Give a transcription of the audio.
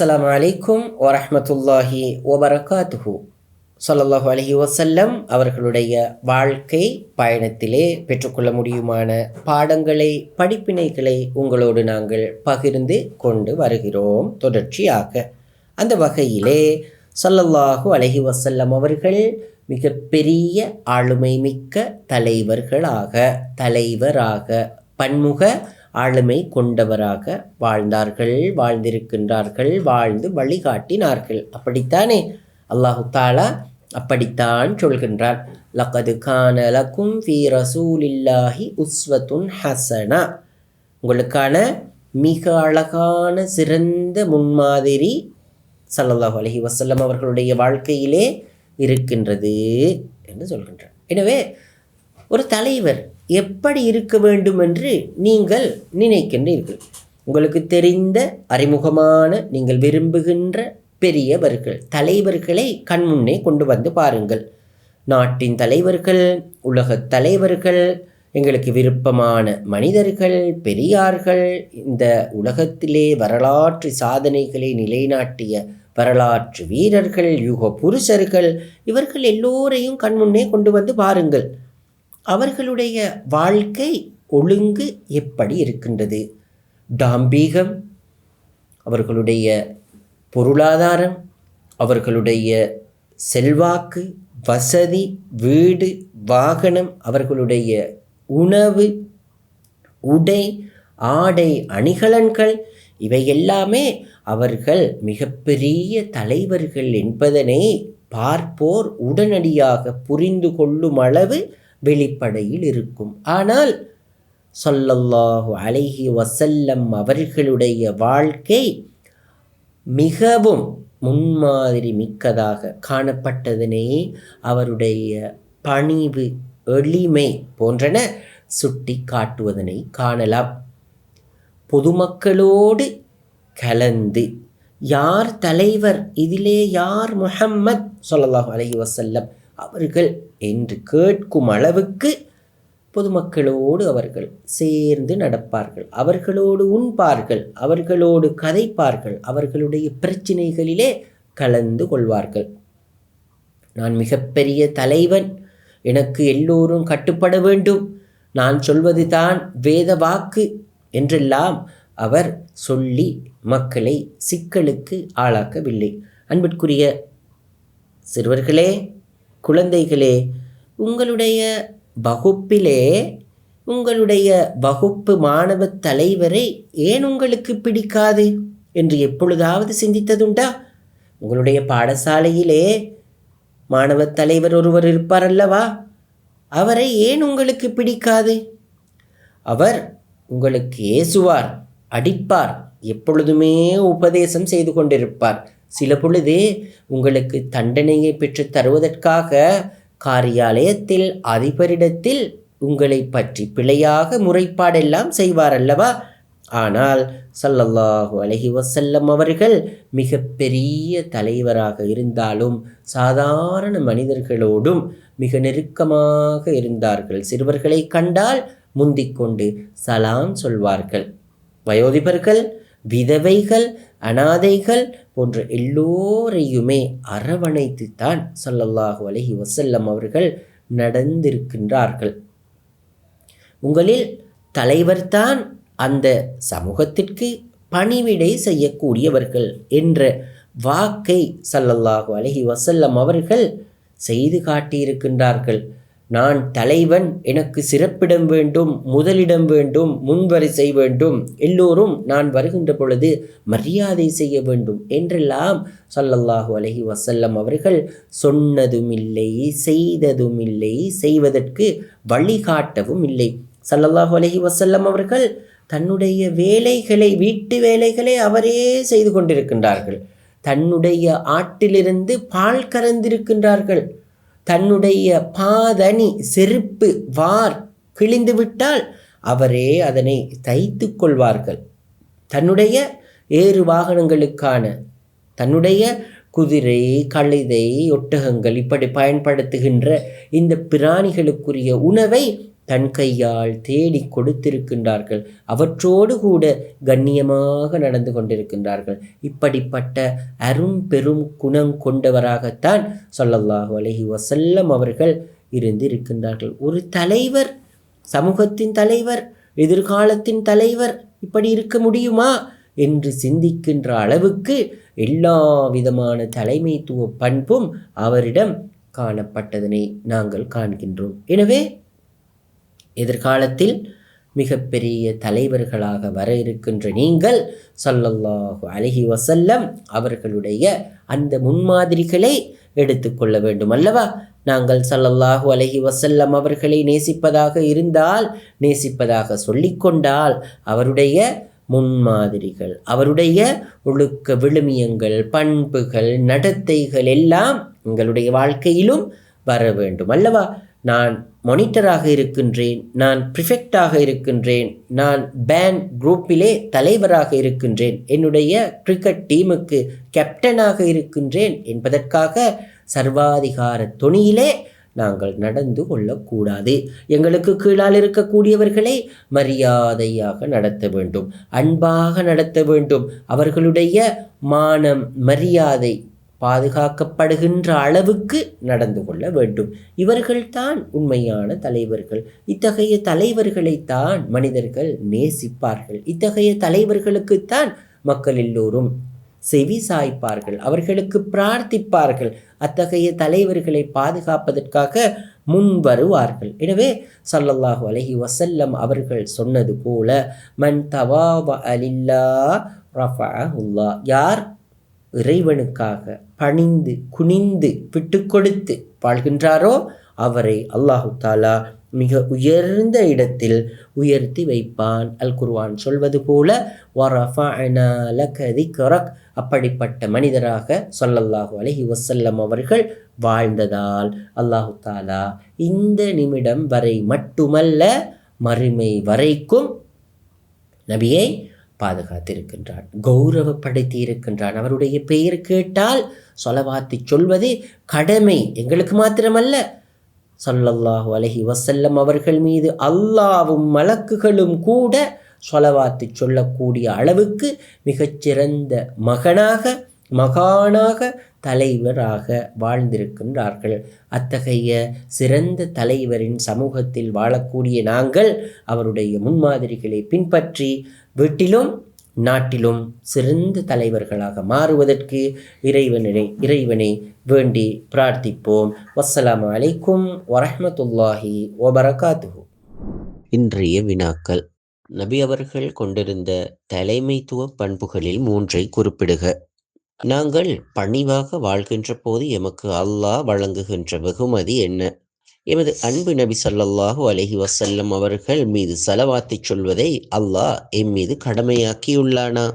அஸ்லாம் அலைக்கும் வரமத்துல்லாஹி வபரகாத்துஹு சொல்லல்லாஹு அலஹி வசல்லம் அவர்களுடைய வாழ்க்கை பயணத்திலே பெற்றுக்கொள்ள முடியுமான பாடங்களை படிப்பினைகளை உங்களோடு நாங்கள் பகிர்ந்து கொண்டு வருகிறோம் தொடர்ச்சியாக. அந்த வகையிலே சொல்லல்லாஹு அலஹி வசல்லம் அவர்கள் மிகப்பெரிய ஆளுமை மிக்க தலைவர்களாக தலைவராக பன்முக ஆளுமை கொண்டவராக வாழ்ந்தார்கள் வாழ்ந்திருக்கின்றார்கள் வாழ்ந்து வழிகாட்டினார்கள். அப்படித்தானே? அல்லாஹு தாலா அப்படித்தான் சொல்கின்றார். லக்கது கான லக்கும் ஃபி ரசூலில்லாஹி உஸ்வத்துன் ஹசனா. உங்களுக்கான மிக அழகான சிறந்த முன்மாதிரி ஸல்லல்லாஹு அலஹி வசல்லம் அவர்களுடைய வாழ்க்கையிலே இருக்கின்றது என்று சொல்கின்றார். எனவே ஒரு தலைவர் எப்படி இருக்க வேண்டும் என்று நீங்கள் நினைக்கின்றீர்கள். உங்களுக்கு தெரிந்த அறிமுகமான நீங்கள் விரும்புகின்ற பெரியவர்கள் தலைவர்களை கண்முன்னே கொண்டு வந்து பாருங்கள். நாட்டின் தலைவர்கள் உலகத் தலைவர்கள் எங்களுக்கு விருப்பமான மனிதர்கள் பெரியார்கள் இந்த உலகத்திலே வரலாற்று சாதனைகளை நிலைநாட்டிய வரலாற்று வீரர்கள் யுக புருஷர்கள் இவர்கள் எல்லோரையும் கண்முன்னே கொண்டு வந்து பாருங்கள். அவர்களுடைய வாழ்க்கை ஒழுங்கு எப்படி இருக்கின்றது? டாம்பீகம் அவர்களுடைய பொருளாதாரம் அவர்களுடைய செல்வாக்கு வசதி வீடு வாகனம் அவர்களுடைய உணவு உடை ஆடை அணிகலன்கள் இவை எல்லாமே அவர்கள் மிகப்பெரிய தலைவர்கள் என்பதனை பார்ப்போர் உடனடியாக புரிந்து கொள்ளும் அளவு வெளிப்படையில் இருக்கும். ஆனால் சொல்லல்லாஹு அலைஹி வசல்லம் அவர்களுடைய வாழ்க்கை மிகவும் முன்மாதிரி மிக்கதாக காணப்பட்டதனே அவருடைய பணிவு எளிமை போன்றன சுட்டி காட்டுவதனை காணலாம். பொதுமக்களோடு கலந்து யார் தலைவர் இதிலே யார் முஹம்மத் சொல்லல்லாஹு அலஹி வசல்லம் அவர்கள் என்று கேட்கும் அளவுக்கு பொதுமக்களோடு அவர்கள் சேர்ந்து நடப்பார்கள். அவர்களோடு உண்பார்கள் அவர்களோடு கதைப்பார்கள் அவர்களுடைய பிரச்சினைகளிலே கலந்து கொள்வார்கள். நான் மிகப்பெரிய தலைவன் எனக்கு எல்லோரும் கட்டுப்பட வேண்டும். நான் சொல்வது தான் வேத வாக்கு என்றெல்லாம் அவர் சொல்லி மக்களை சிக்கலுக்கு ஆளாக்கவில்லை. அன்பிற்குரிய சிறுவர்களே குழந்தைகளே உங்களுடைய வகுப்பிலே உங்களுடைய வகுப்பு மாணவ தலைவரை ஏன் உங்களுக்கு பிடிக்காது? என்று எப்பொழுதாவது சிந்தித்ததுண்டா? உங்களுடைய பாடசாலையிலே மாணவ தலைவர் ஒருவர் இருப்பார் அல்லவா அவரை ஏன் உங்களுக்கு பிடிக்காது? அவர் உங்களுக்கு ஏசுவார் அடிப்பார் எப்பொழுதுமே உபதேசம் செய்து கொண்டிருப்பார். சில பொழுது உங்களுக்கு தண்டனையை பெற்று தருவதற்காக காரியாலயத்தில் அதிபரிடத்தில் உங்களை பற்றி பிழையாக முறைப்பாடெல்லாம் செய்வார் அல்லவா? ஆனால் சல்லல்லாஹு அலஹி வசல்லம் அவர்கள் மிக பெரிய தலைவராக இருந்தாலும் சாதாரண மனிதர்களோடும் மிக நெருக்கமாக இருந்தார்கள். சிறுவர்களை கண்டால் முந்திக்கொண்டு சலாம் சொல்வார்கள். வயோதிபர்கள் விதவைகள் அனாதைகள் போன்ற எல்லோரையுமே அரவணைத்து தான் சல்லல்லாஹு அலஹி வசல்லம் அவர்கள் நடந்திருக்கின்றார்கள். உங்களில் தலைவர்தான் அந்த சமூகத்திற்கு பணிவிடை செய்யக்கூடியவர்கள் என்ற வாக்கை சல்லல்லாஹு அலஹி வசல்லம் அவர்கள் செய்து காட்டியிருக்கின்றார்கள். நான் தலைவன் எனக்கு சிறப்பிடம் வேண்டும் முதலிடம் வேண்டும் முன்வரிசை வேண்டும். எல்லோரும் நான் வருகின்ற பொழுது மரியாதை செய்ய வேண்டும் என்றெல்லாம் சல்லல்லாஹு அலஹி வசல்லம் அவர்கள் சொன்னதுமில்லை செய்ததுமில்லை செய்வதற்கு வழிகாட்டவும் இல்லை. சல்லல்லாஹு அலஹி வசல்லம் அவர்கள் தன்னுடைய வேலைகளை வீட்டு வேலைகளை அவரே செய்து கொண்டிருக்கின்றார்கள். தன்னுடைய ஆட்டிலிருந்து பால் கறந்திருக்கின்றார்கள். தன்னுடைய பாதணி செருப்பு வார் கிழிந்துவிட்டால் அவரே அதனை தைத்து கொள்வார்கள். தன்னுடைய ஏறு வாகனங்களுக்கான தன்னுடைய குதிரை கழுதை ஒட்டகங்கள் இப்படி பயன்படுத்துகின்ற இந்த பிராணிகளுக்குரிய உணவை தன் கையால் தேடி கொடுத்திருக்கின்றார்கள். அவற்றோடு கூட கண்ணியமாக நடந்து கொண்டிருக்கின்றார்கள். இப்படிப்பட்ட அரும் பெரும் குணம் கொண்டவராகத்தான் சொல்லல்லாஹு அலஹி வசல்லம் அவர்கள் இருந்து இருக்கின்றார்கள் ஒரு தலைவர் சமூகத்தின் தலைவர் எதிர்காலத்தின் தலைவர் இப்படி இருக்க முடியுமா என்று சிந்திக்கின்ற அளவுக்கு எல்லா விதமான தலைமைத்துவ பண்பும் அவரிடம் காணப்பட்டதனை நாங்கள் காண்கின்றோம். எனவே எதிர்காலத்தில் மிகப்பெரிய தலைவர்களாக வர இருக்கின்ற நீங்கள் சல்லல்லாஹு அலஹி வசல்லம் அவர்களுடைய அந்த முன்மாதிரிகளை எடுத்துக்கொள்ள வேண்டும் அல்லவா? நாங்கள் சல்லல்லாஹு அலஹி வசல்லம் அவர்களை நேசிப்பதாக இருந்தால் நேசிப்பதாக சொல்லிக்கொண்டால் அவருடைய முன்மாதிரிகள் அவருடைய ஒழுக்க விழுமியங்கள் பண்புகள் நடத்தைகள் எல்லாம் எங்களுடைய வாழ்க்கையிலும் வர வேண்டும் அல்லவா? நான் மானிட்டராக இருக்கின்றேன் நான் ப்ரிஃபெக்டாக இருக்கின்றேன் நான் பேண்ட் குரூப்பிலே தலைவராக இருக்கின்றேன் என்னுடைய கிரிக்கெட் டீமுக்கு கேப்டனாக இருக்கின்றேன் என்பதற்காக சர்வாதிகார துணியிலே நாங்கள் நடந்து கொள்ளக்கூடாது. எங்களுக்கு கீழால் இருக்கக்கூடியவர்களை மரியாதையாக நடத்த வேண்டும் அன்பாக நடத்த வேண்டும். அவர்களுடைய மானம் மரியாதை பாதுகாக்கப்படுகின்ற அளவுக்கு நடந்து கொள்ள வேண்டும். இவர்கள்தான் உண்மையான தலைவர்கள். இத்தகைய தலைவர்களைத்தான் மனிதர்கள் நேசிப்பார்கள். இத்தகைய தலைவர்களுக்குத்தான் மக்கள் எல்லோரும் செவி சாய்ப்பார்கள். அவர்களுக்கு பிரார்த்திப்பார்கள். அத்தகைய தலைவர்களை பாதுகாப்பதற்காக முன் வருவார்கள். எனவே சல்லல்லாஹு அலஹி வசல்லம் அவர்கள் சொன்னது போல மன் தவா அலில்லா ரஃபா யார் இறைவனுக்காக பணிந்து குனிந்து விட்டு கொடுத்து வாழ்கின்றாரோ அவரை அல்லாஹு தாலா மிக உயர்ந்த இடத்தில் உயர்த்தி வைப்பான். அல் குர்வான் சொல்வது போல கரக் அப்படிப்பட்ட மனிதராக சொல்லல்லாஹு அலஹி வசல்லம் அவர்கள் வாழ்ந்ததால் அல்லாஹு தாலா இந்த நிமிடம் வரை மட்டுமல்ல மறுமை வரைக்கும் நபியை பாதுகாத்திருக்கின்றான். கௌரவப்படுத்தி இருக்கின்றான் அவருடைய பெயர் கேட்டால் சொலவாத்தி சொல்வது கடமை. எங்களுக்கு மாத்திரமல்ல. சல்லல்லாஹு அலஹி வசல்லம் அவர்கள் மீது அல்லாவும் மலக்குகளும் கூட சொலவாத்து சொல்லக்கூடிய அளவுக்கு மிகச்சிறந்த மகனாக மகானாக தலைவராக வாழ்ந்திருக்கின்றார்கள். அத்தகைய சிறந்த தலைவரின் சமூகத்தில் வாழக்கூடிய நாங்கள் அவருடைய முன்மாதிரிகளை பின்பற்றி வீட்டிலும் நாட்டிலும் சிறந்த தலைவர்களாக மாறுவதற்கு இறைவனை இறைவனை வேண்டி பிரார்த்திப்போம். வசலாம் அலைக்கும் வரஹமத்துல்லாஹி ஒபரகாத்து இன்றைய வினாக்கள். நபி அவர்கள் கொண்டிருந்த தலைமைத்துவ பண்புகளில் மூன்றை குறிப்பிடுக. நாங்கள் பணிவாக வாழ்கின்ற போது எமக்கு அல்லாஹ் வழங்குகின்ற வெகுமதி என்ன? எமது அன்பு நபி சல்லல்லாஹு அலஹி வசல்லம் அவர்கள் மீது சலவாத்தை சொல்வதை அல்லாஹ் எம் மீது கடமையாக்கியுள்ளானா?